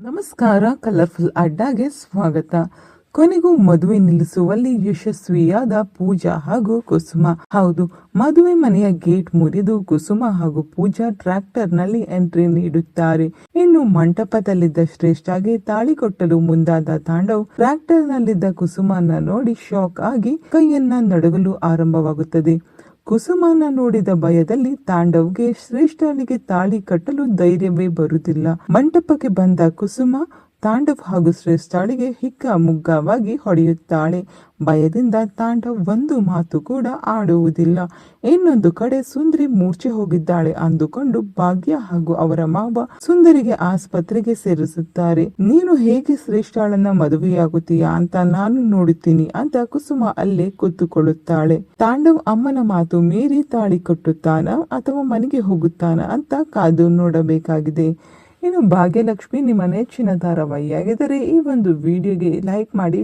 ನಮಸ್ಕಾರ, ಕಲರ್ಫುಲ್ ಅಡ್ಡಾಗೆ ಸ್ವಾಗತ. ಕೊನೆಗೂ ಮದುವೆ ನಿಲ್ಲಿಸುವಲ್ಲಿ ಯಶಸ್ವಿಯಾದ ಪೂಜಾ ಹಾಗೂ ಕುಸುಮ. ಹೌದು, ಮದುವೆ ಮನೆಯ ಗೇಟ್ ಮುರಿದು ಕುಸುಮ ಹಾಗೂ ಪೂಜಾ ಟ್ರ್ಯಾಕ್ಟರ್ನಲ್ಲಿ ಎಂಟ್ರಿ ನೀಡುತ್ತಾರೆ. ಇನ್ನು ಮಂಟಪದಲ್ಲಿದ್ದ ಶ್ರೇಷ್ಠಗೆ ತಾಳಿ ಕೊಟ್ಟಲು ಮುಂದಾದ ತಾಂಡವ್ ಟ್ರ್ಯಾಕ್ಟರ್ ನಲ್ಲಿದ್ದ ಕುಸುಮನ ನೋಡಿ ಶಾಕ್ ಆಗಿ ಕೈಯನ್ನ ನಡಗಲು ಆರಂಭವಾಗುತ್ತದೆ. ಕುಸುಮನ ನೋಡಿದ ಭಯದಲ್ಲಿ ತಾಂಡವ್ಗೆ ಶ್ರೇಷ್ಠನಿಗೆ ತಾಳಿ ಕಟ್ಟಲು ಧೈರ್ಯವೇ ಬರುತ್ತಿಲ್ಲ. ಮಂಟಪಕ್ಕೆ ಬಂದ ಕುಸುಮ ತಾಂಡವ್ ಹಾಗೂ ಶ್ರೇಷ್ಠಾಳಿಗೆ ಹಿಕ್ಕ ಮುಗ್ಗವಾಗಿ ಹೊಡೆಯುತ್ತಾಳೆ. ಭಯದಿಂದ ತಾಂಡವ್ ಒಂದು ಮಾತು ಕೂಡ ಆಡುವುದಿಲ್ಲ. ಇನ್ನೊಂದು ಕಡೆ ಸುಂದರಿ ಮೂರ್ಛೆ ಹೋಗಿದ್ದಾಳೆ ಅಂದುಕೊಂಡು ಭಾಗ್ಯ ಹಾಗೂ ಅವರ ಮಾವ ಸುಂದರಿಗೆ ಆಸ್ಪತ್ರೆಗೆ ಸೇರಿಸುತ್ತಾರೆ. ನೀನು ಹೇಗೆ ಶ್ರೇಷ್ಠಾಳನ್ನ ಮದುವೆಯಾಗುತ್ತೀಯಾ ಅಂತ ನಾನು ನೋಡುತ್ತೀನಿ ಅಂತ ಕುಸುಮ ಅಲ್ಲೇ ಕೂತುಕೊಳ್ಳುತ್ತಾಳೆ. ತಾಂಡವ್ ಅಮ್ಮನ ಮಾತು ಮೀರಿ ತಾಳಿ ಕಟ್ಟುತ್ತಾನ ಅಥವಾ ಮನೆಗೆ ಹೋಗುತ್ತಾನ ಅಂತ ಕಾದು ನೋಡಬೇಕಾಗಿದೆ. ಇನ್ನು ಭಾಗ್ಯಲಕ್ಷ್ಮಿ ನಿಮ್ಮ ನೆಚ್ಚಿನ ಧಾರಾವಾಹಿಯಾಗಿದ್ದರೆ ಈ ಒಂದು ವಿಡಿಯೋಗೆ ಲೈಕ್ ಮಾಡಿ